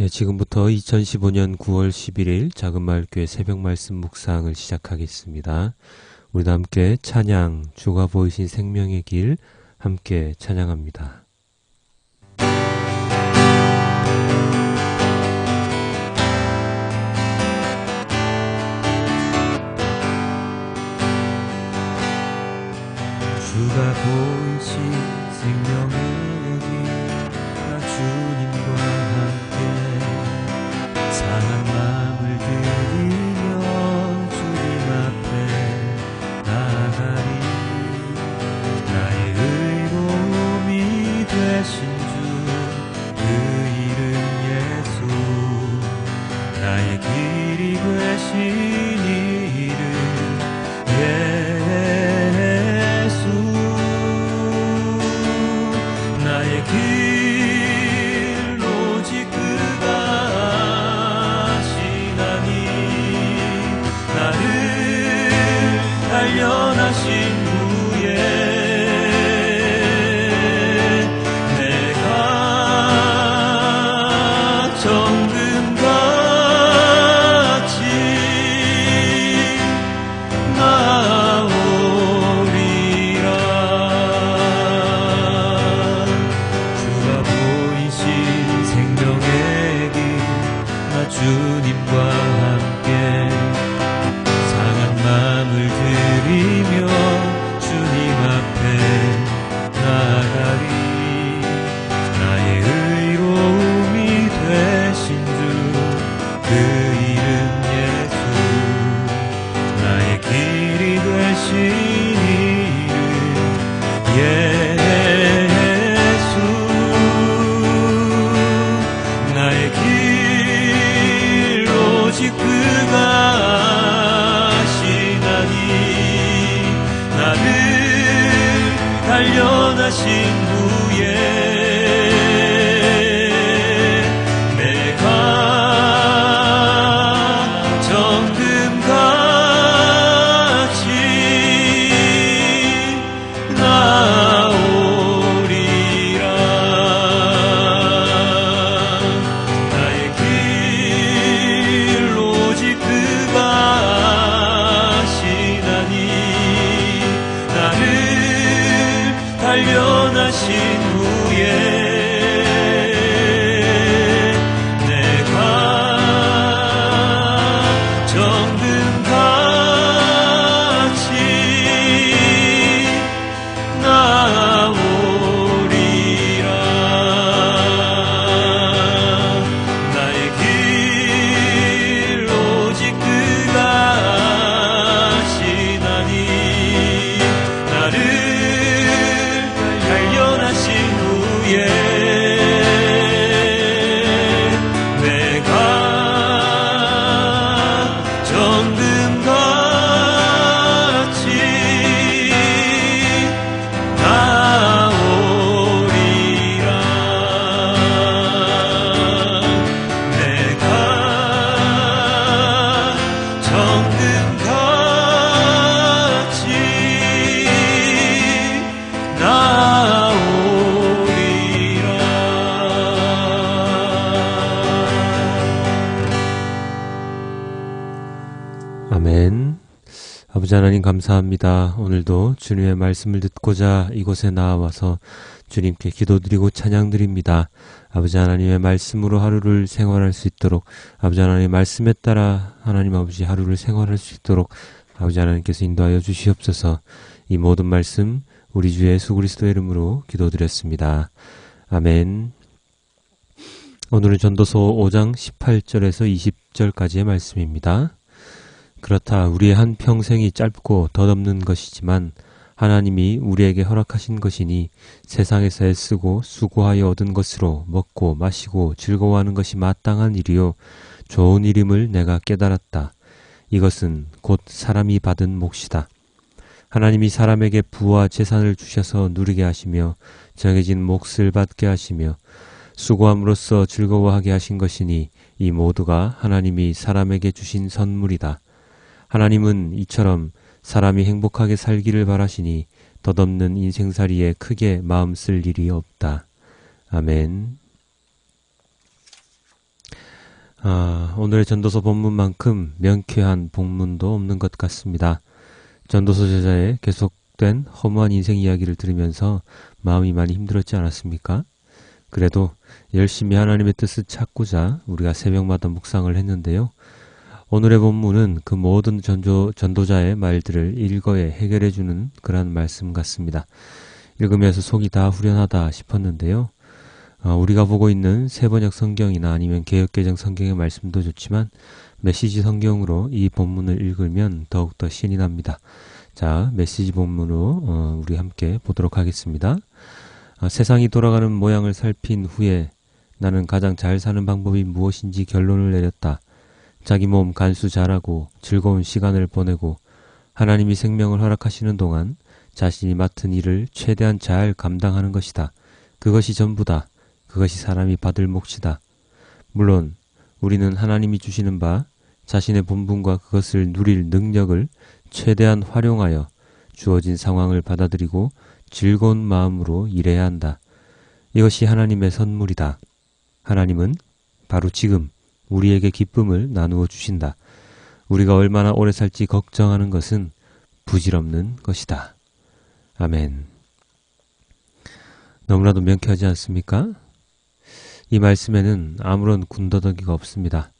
예, 지금부터 2015년 9월 11일 작은 마을교회 새벽 말씀 묵상을 시작하겠습니다. 우리도 함께 찬양, 주가 보이신 생명의 길 함께 찬양합니다. 주가 보이신 생명의 길나 주님 주님 아버지 하나님 감사합니다. 오늘도 주님의 말씀을 듣고자 이곳에 나와서 주님께 기도드리고 찬양드립니다. 아버지 하나님의 말씀으로 하루를 생활할 수 있도록 아버지 하나님의 말씀에 따라 하나님 아버지 하루를 생활할 수 있도록 아버지 하나님께서 인도하여 주시옵소서 이 모든 말씀 우리 주 예수 그리스도의 이름으로 기도드렸습니다. 아멘. 오늘은 전도서 5장 18절에서 20절까지의 말씀입니다. 그렇다 우리의 한 평생이 짧고 덧없는 것이지만 하나님이 우리에게 허락하신 것이니 세상에서 애쓰고 수고하여 얻은 것으로 먹고 마시고 즐거워하는 것이 마땅한 일이요 좋은 일임을 내가 깨달았다. 이것은 곧 사람이 받은 몫이다. 하나님이 사람에게 부와 재산을 주셔서 누리게 하시며 정해진 몫을 받게 하시며 수고함으로써 즐거워하게 하신 것이니 이 모두가 하나님이 사람에게 주신 선물이다. 하나님은 이처럼 사람이 행복하게 살기를 바라시니 덧없는 인생살이에 크게 마음 쓸 일이 없다. 아멘. 아, 오늘의 전도서 본문만큼 명쾌한 본문도 없는 것 같습니다. 전도서 제자의 계속된 허무한 인생 이야기를 들으면서 마음이 많이 힘들었지 않았습니까? 그래도 열심히 하나님의 뜻을 찾고자 우리가 새벽마다 묵상을 했는데요. 오늘의 본문은 그 모든 전조, 전도자의 말들을 일거에 해결해주는 그러한 말씀 같습니다. 읽으면서 속이 다 후련하다 싶었는데요. 어, 우리가 보고 있는 세번역 성경이나 아니면 개혁개정 성경의 말씀도 좋지만 메시지 성경으로 이 본문을 읽으면 더욱더 신이 납니다. 자, 메시지 본문으로 어, 우리 함께 보도록 하겠습니다. 어, 세상이 돌아가는 모양을 살핀 후에 나는 가장 잘 사는 방법이 무엇인지 결론을 내렸다. 자기 몸 간수 잘하고 즐거운 시간을 보내고 하나님이 생명을 허락하시는 동안 자신이 맡은 일을 최대한 잘 감당하는 것이다. 그것이 전부다. 그것이 사람이 받을 몫이다. 물론 우리는 하나님이 주시는 바 자신의 본분과 그것을 누릴 능력을 최대한 활용하여 주어진 상황을 받아들이고 즐거운 마음으로 일해야 한다. 이것이 하나님의 선물이다. 하나님은 바로 지금 우리에게 기쁨을 나누어 주신다. 우리가 얼마나 오래 살지 걱정하는 것은 부질없는 것이다. 아멘. 너무나도 명쾌하지 않습니까? 이 말씀에는 아무런 군더더기가 없습니다.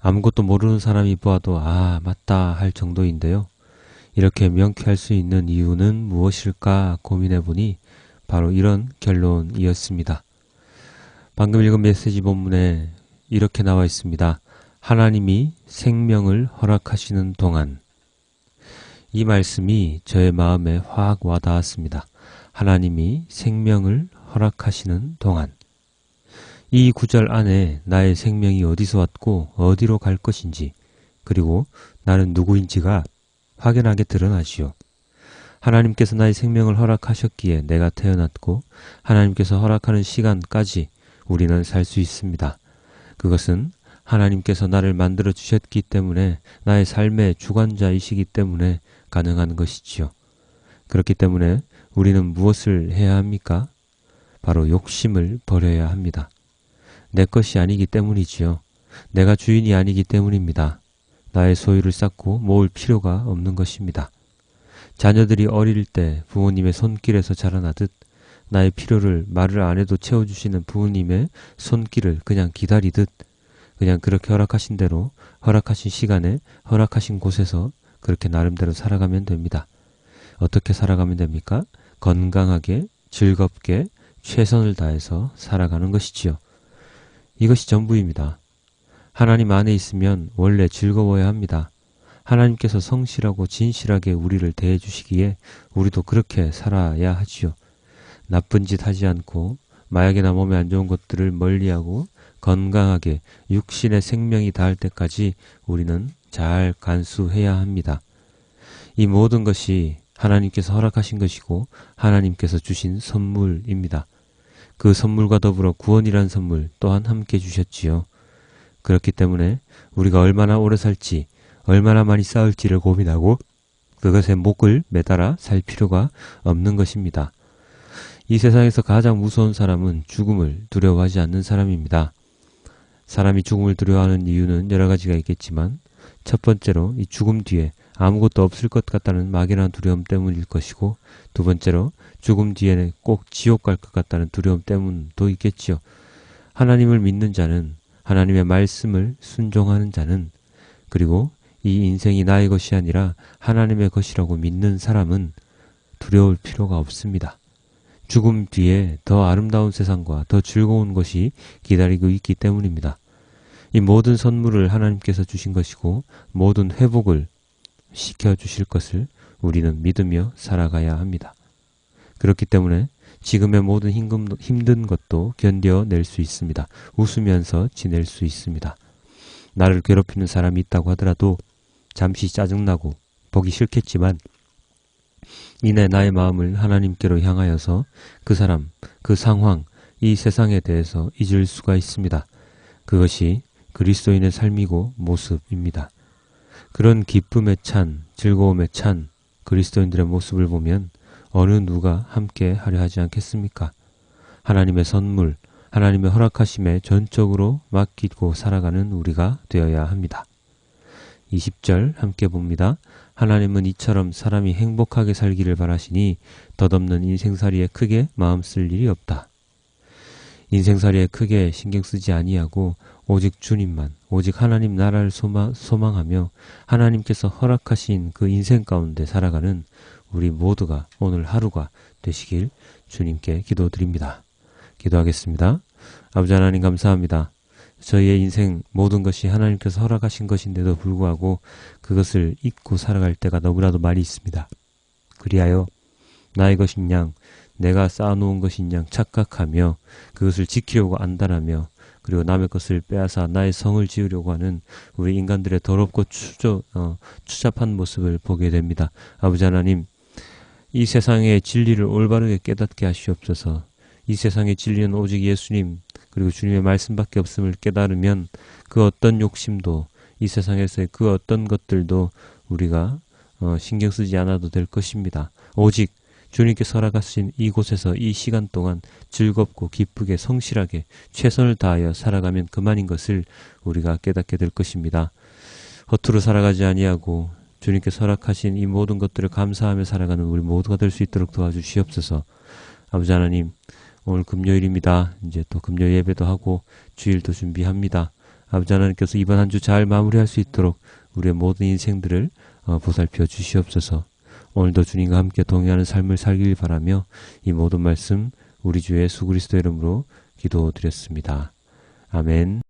아무것도 모르는 사람이 보아도 아, 맞다 할 정도인데요. 이렇게 명쾌할 수 있는 이유는 무엇일까 고민해 보니 바로 이런 결론이었습니다. 방금 읽은 메시지 본문에 이렇게 나와 있습니다. 하나님이 생명을 허락하시는 동안 이 말씀이 저의 마음에 확 와닿았습니다. 하나님이 생명을 허락하시는 동안 이 구절 안에 나의 생명이 어디서 왔고 어디로 갈 것인지 그리고 나는 누구인지가 확연하게 드러나지요. 하나님께서 나의 생명을 허락하셨기에 내가 태어났고 하나님께서 허락하는 시간까지 우리는 살 수 있습니다. 그것은 하나님께서 나를 만들어 주셨기 때문에 나의 삶의 주관자이시기 때문에 가능한 것이지요. 그렇기 때문에 우리는 무엇을 해야 합니까? 바로 욕심을 버려야 합니다. 내 것이 아니기 때문이지요. 내가 주인이 아니기 때문입니다. 나의 소유를 쌓고 모을 필요가 없는 것입니다. 자녀들이 어릴 때 부모님의 손길에서 자라나듯 나의 필요를 말을 안 해도 채워주시는 부모님의 손길을 그냥 기다리듯 그냥 그렇게 허락하신 대로 허락하신 시간에 허락하신 곳에서 그렇게 나름대로 살아가면 됩니다. 어떻게 살아가면 됩니까? 건강하게, 즐겁게, 최선을 다해서 살아가는 것이지요. 이것이 전부입니다. 하나님 안에 있으면 원래 즐거워야 합니다. 하나님께서 성실하고 진실하게 우리를 대해 주시기에 우리도 그렇게 살아야 하지요. 나쁜 짓 하지 않고 마약이나 몸에 안 좋은 것들을 멀리하고 건강하게 육신의 생명이 닿을 때까지 우리는 잘 간수해야 합니다. 이 모든 것이 하나님께서 허락하신 것이고 하나님께서 주신 선물입니다. 그 선물과 더불어 구원이란 선물 또한 함께 주셨지요. 그렇기 때문에 우리가 얼마나 오래 살지, 얼마나 많이 쌓을지를 고민하고 그것에 목을 매달아 살 필요가 없는 것입니다. 이 세상에서 가장 무서운 사람은 죽음을 두려워하지 않는 사람입니다. 사람이 죽음을 두려워하는 이유는 여러 가지가 있겠지만 첫 번째로 이 죽음 뒤에 아무것도 없을 것 같다는 막연한 두려움 때문일 것이고 두 번째로 죽음 뒤에는 꼭 지옥 갈 것 같다는 두려움 때문도 있겠지요. 하나님을 믿는 자는 하나님의 말씀을 순종하는 자는 그리고 이 인생이 나의 것이 아니라 하나님의 것이라고 믿는 사람은 두려울 필요가 없습니다. 죽음 뒤에 더 아름다운 세상과 더 즐거운 것이 기다리고 있기 때문입니다. 이 모든 선물을 하나님께서 주신 것이고 모든 회복을 시켜 주실 것을 우리는 믿으며 살아가야 합니다. 그렇기 때문에 지금의 모든 힘든 것도 견뎌낼 수 있습니다. 웃으면서 지낼 수 있습니다. 나를 괴롭히는 사람이 있다고 하더라도 잠시 짜증나고 보기 싫겠지만 이내 나의 마음을 하나님께로 향하여서 그 사람, 그 상황, 이 세상에 대해서 잊을 수가 있습니다. 그것이 그리스도인의 삶이고 모습입니다. 그런 기쁨에 찬, 즐거움에 찬 그리스도인들의 모습을 보면 어느 누가 함께 하려 하지 않겠습니까? 하나님의 선물, 하나님의 허락하심에 전적으로 맡기고 살아가는 우리가 되어야 합니다. 20절 함께 봅니다. 하나님은 이처럼 사람이 행복하게 살기를 바라시니 덧없는 인생살이에 크게 마음 쓸 일이 없다. 인생살이에 크게 신경 쓰지 아니하고 오직 주님만, 오직 하나님 나라를 소망, 소망하며 하나님께서 허락하신 그 인생 가운데 살아가는 우리 모두가 오늘 하루가 되시길 주님께 기도드립니다. 기도하겠습니다. 아버지 하나님 감사합니다. 저희의 인생 모든 것이 하나님께서 허락하신 것인데도 불구하고 그것을 잊고 살아갈 때가 너무나도 많이 있습니다. 그리하여 나의 것인 양, 내가 쌓아놓은 것인 양 착각하며 그것을 지키려고 안달하며 그리고 남의 것을 빼앗아 나의 성을 지으려고 하는 우리 인간들의 더럽고 추저, 어, 추잡한 모습을 보게 됩니다. 아버지 하나님, 이 세상의 진리를 올바르게 깨닫게 하시옵소서. 이 세상의 진리는 오직 예수님 그리고 주님의 말씀밖에 없음을 깨달으면 그 어떤 욕심도 이 세상에서의 그 어떤 것들도 우리가 어, 신경 쓰지 않아도 될 것입니다. 오직 주님께서 허락하신 이곳에서 이 시간 동안 즐겁고 기쁘게 성실하게 최선을 다하여 살아가면 그만인 것을 우리가 깨닫게 될 것입니다. 허투루 살아가지 아니하고 주님께서 허락하신 이 모든 것들을 감사하며 살아가는 우리 모두가 될 수 있도록 도와주시옵소서. 아버지 하나님, 오늘 금요일입니다. 이제 또 금요 예배도 하고 주일도 준비합니다. 아버지 하나님께서 이번 한 주 잘 마무리할 수 있도록 우리의 모든 인생들을 어, 보살펴 주시옵소서. 오늘도 주님과 함께 동행하는 삶을 살길 바라며 이 모든 말씀 우리 주의 예수 그리스도 이름으로 기도드렸습니다. 아멘.